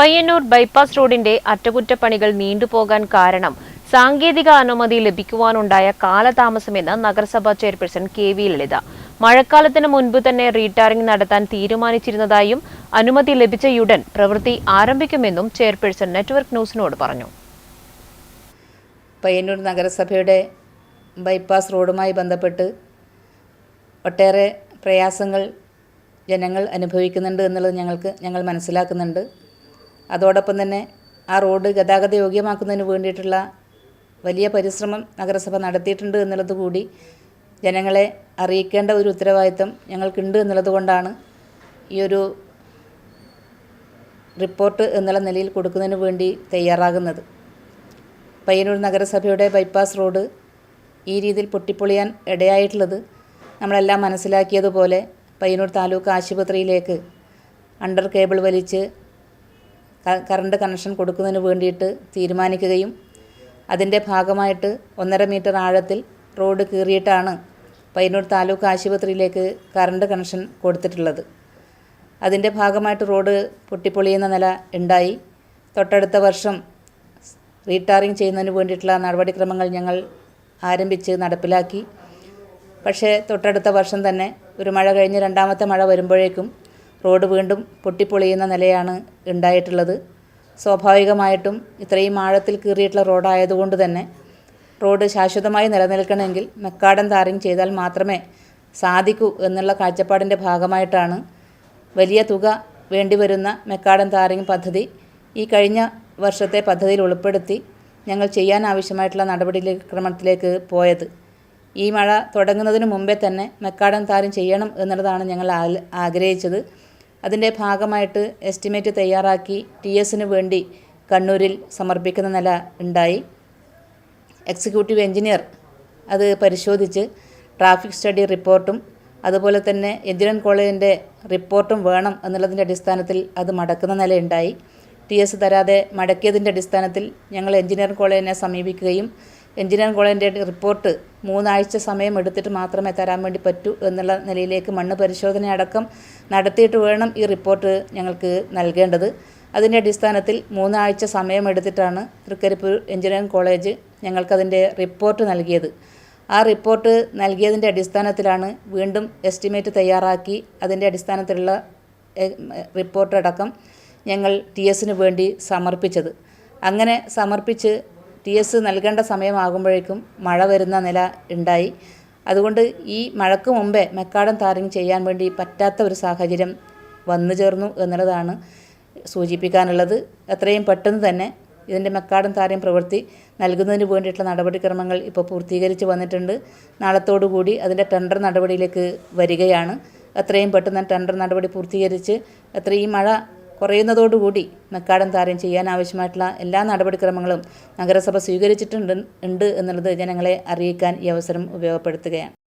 Payyanur bypass റോഡിന്റെ അറ്റകുറ്റപ്പണികൾ നീണ്ടുപോകാൻ കാരണം സാങ്കേതിക അനുമതി ലഭിക്കുവാനുണ്ടായ കാലതാമസമെന്ന് നഗരസഭാ ചെയർപേഴ്സൺ കെ വി ലളിത. മഴക്കാലത്തിന് മുൻപ് തന്നെ റീടാറിംഗ് നടത്താൻ തീരുമാനിച്ചിരുന്നതായും അനുമതി ലഭിച്ചയുടൻ പ്രവൃത്തി ആരംഭിക്കുമെന്നും ചെയർപേഴ്സൺ നെറ്റ്വർക്ക് ന്യൂസിനോട് പറഞ്ഞു. പയ്യന്നൂർ നഗരസഭയുടെ ബൈപ്പാസ് റോഡുമായി ബന്ധപ്പെട്ട് ഒട്ടേറെ പ്രയാസങ്ങൾ ജനങ്ങൾ അനുഭവിക്കുന്നുണ്ട് എന്നുള്ളത് ഞങ്ങൾക്ക് ഞങ്ങൾ മനസ്സിലാക്കുന്നുണ്ട്. അതോടൊപ്പം തന്നെ ആ റോഡ് ഗതാഗത യോഗ്യമാക്കുന്നതിന് വേണ്ടിയിട്ടുള്ള വലിയ പരിശ്രമം നഗരസഭ നടത്തിയിട്ടുണ്ട് എന്നുള്ളത് കൂടി ജനങ്ങളെ അറിയിക്കേണ്ട ഒരു ഉത്തരവാദിത്തം ഞങ്ങൾക്കുണ്ട് എന്നുള്ളത് കൊണ്ടാണ് ഈ ഒരു റിപ്പോർട്ട് എന്നുള്ള നിലയിൽ കൊടുക്കുന്നതിന് വേണ്ടി തയ്യാറാകുന്നത്. പയ്യന്നൂർ നഗരസഭയുടെ ബൈപ്പാസ് റോഡ് ഈ രീതിയിൽ പൊട്ടിപ്പൊളിയാൻ ഇടയായിട്ടുള്ളത് നമ്മളെല്ലാം മനസ്സിലാക്കിയതുപോലെ പയ്യന്നൂർ താലൂക്ക് ആശുപത്രിയിലേക്ക് അണ്ടർ കേബിൾ വലിച്ച് കറണ്ട് കണക്ഷൻ കൊടുക്കുന്നതിന് വേണ്ടിയിട്ട് തീരുമാനിക്കുകയും അതിന്റെ ഭാഗമായിട്ട് ഒന്നര മീറ്റർ ആഴത്തിൽ റോഡ് കീറിയിട്ടാണ് പയ്യന്നൂർ താലൂക്ക് ആശുപത്രിയിലേക്ക് കറണ്ട് കണക്ഷൻ കൊടുത്തിട്ടുള്ളത്. അതിന്റെ ഭാഗമായിട്ട് റോഡ് പൊട്ടിപ്പൊളിയുന്ന നില ഉണ്ടായി. തൊട്ടടുത്ത വർഷം റീടാറിങ് ചെയ്യുന്നതിന് വേണ്ടിയിട്ടുള്ള നടപടിക്രമങ്ങൾ ഞങ്ങൾ ആരംഭിച്ച് നടപ്പിലാക്കി. പക്ഷേ തൊട്ടടുത്ത വർഷം തന്നെ ഒരു മഴ കഴിഞ്ഞ് രണ്ടാമത്തെ മഴ വരുമ്പോഴേക്കും റോഡ് വീണ്ടും പൊട്ടിപ്പൊളിയുന്ന നിലയാണ് ഉണ്ടായിട്ടുള്ളത്. സ്വാഭാവികമായിട്ടും ഇത്രയും ആഴത്തിൽ കീറിയിട്ടുള്ള റോഡായതുകൊണ്ട് തന്നെ റോഡ് ശാശ്വതമായി നിലനിൽക്കണമെങ്കിൽ മെക്കാടൻ താറിങ് ചെയ്താൽ മാത്രമേ സാധിക്കൂ എന്നുള്ള കാഴ്ചപ്പാടിന്റെ ഭാഗമായിട്ടാണ് വലിയ തുക വേണ്ടിവരുന്ന മെക്കാടൻ താറിങ് പദ്ധതി ഈ കഴിഞ്ഞ വർഷത്തെ പദ്ധതിയിൽ ഉൾപ്പെടുത്തി ഞങ്ങൾ ചെയ്യാൻ ആവശ്യമായിട്ടുള്ള നടപടിക്രമത്തിലേക്ക് ക്രമത്തിലേക്ക് പോയത്. ഈ മഴ തുടങ്ങുന്നതിന് മുമ്പേ തന്നെ മെക്കാടൻ താരം ചെയ്യണം എന്നുള്ളതാണ് ഞങ്ങൾ ആഗ്രഹിച്ചത്. അതിന്റെ ഭാഗമായിട്ട് എസ്റ്റിമേറ്റ് തയ്യാറാക്കി ടി എസിന് വേണ്ടി കണ്ണൂരിൽ സമർപ്പിക്കുന്ന നില ഉണ്ടായി. എക്സിക്യൂട്ടീവ് എഞ്ചിനീയർ അത് പരിശോധിച്ച് ട്രാഫിക് സ്റ്റഡി റിപ്പോർട്ടും അതുപോലെ തന്നെ എഞ്ചിനീയറിംഗ് കോളേജിന്റെ റിപ്പോർട്ടും വേണം എന്നുള്ളതിന്റെ അടിസ്ഥാനത്തിൽ അത് മടക്കുന്ന നിലയുണ്ടായി ടി എസ് തരാതെ മടക്കിയതിന്റെ അടിസ്ഥാനത്തിൽ ഞങ്ങൾ എഞ്ചിനീയറിംഗ് കോളേജിനെ സമീപിക്കുകയും എഞ്ചിനീയറിംഗ് കോളേജിന്റെ റിപ്പോർട്ട് മൂന്നാഴ്ച സമയം എടുത്തിട്ട് മാത്രമേ തരാൻ വേണ്ടി പറ്റൂ എന്നുള്ള നിലയിലേക്ക് മണ്ണ് പരിശോധന അടക്കം നടത്തിയിട്ട് വേണം ഈ റിപ്പോർട്ട് ഞങ്ങൾക്ക് നൽകേണ്ടത്. അതിന്റെ അടിസ്ഥാനത്തിൽ മൂന്നാഴ്ച സമയമെടുത്തിട്ടാണ് തൃക്കരിപ്പൂർ എഞ്ചിനീയറിംഗ് കോളേജ് ഞങ്ങൾക്കതിന്റെ റിപ്പോർട്ട് നൽകിയത്. ആ റിപ്പോർട്ട് നൽകിയതിന്റെ അടിസ്ഥാനത്തിലാണ് വീണ്ടും എസ്റ്റിമേറ്റ് തയ്യാറാക്കി അതിന്റെ അടിസ്ഥാനത്തിലുള്ള റിപ്പോർട്ടടക്കം ഞങ്ങൾ ടി എസിന് വേണ്ടി സമർപ്പിച്ചത്. അങ്ങനെ സമർപ്പിച്ച് ടി എസ് നൽകേണ്ട സമയമാകുമ്പോഴേക്കും മഴ വരുന്ന നില ഉണ്ടായി. അതുകൊണ്ട് ഈ മഴയ്ക്ക് മുമ്പേ മെക്കാടൻ താറിങ് ചെയ്യാൻ വേണ്ടി പറ്റാത്ത ഒരു സാഹചര്യം വന്നു ചേർന്നു എന്നുള്ളതാണ് സൂചിപ്പിക്കാനുള്ളത്. എത്രയും പെട്ടെന്ന് തന്നെ ഇതിന്റെ മെക്കാടൻ താരം പ്രവൃത്തി നൽകുന്നതിന് വേണ്ടിയിട്ടുള്ള നടപടിക്രമങ്ങൾ ഇപ്പോൾ പൂർത്തീകരിച്ച് വന്നിട്ടുണ്ട്. നാളത്തോടു കൂടി അതിന്റെ ടെൻഡർ നടപടിയിലേക്ക് വരികയാണ്. എത്രയും പെട്ടെന്ന് ടെൻഡർ നടപടി പൂർത്തീകരിച്ച് എത്രയും മഴ കുറയുന്നതോടുകൂടി മെക്കാടൻ താരം ചെയ്യാൻ ആവശ്യമായിട്ടുള്ള എല്ലാ നടപടിക്രമങ്ങളും നഗരസഭ സ്വീകരിച്ചിട്ടുണ്ട് ഉണ്ട് എന്നുള്ളത് ജനങ്ങളെ അറിയിക്കാൻ ഈ അവസരം ഉപയോഗപ്പെടുത്തുകയാണ്.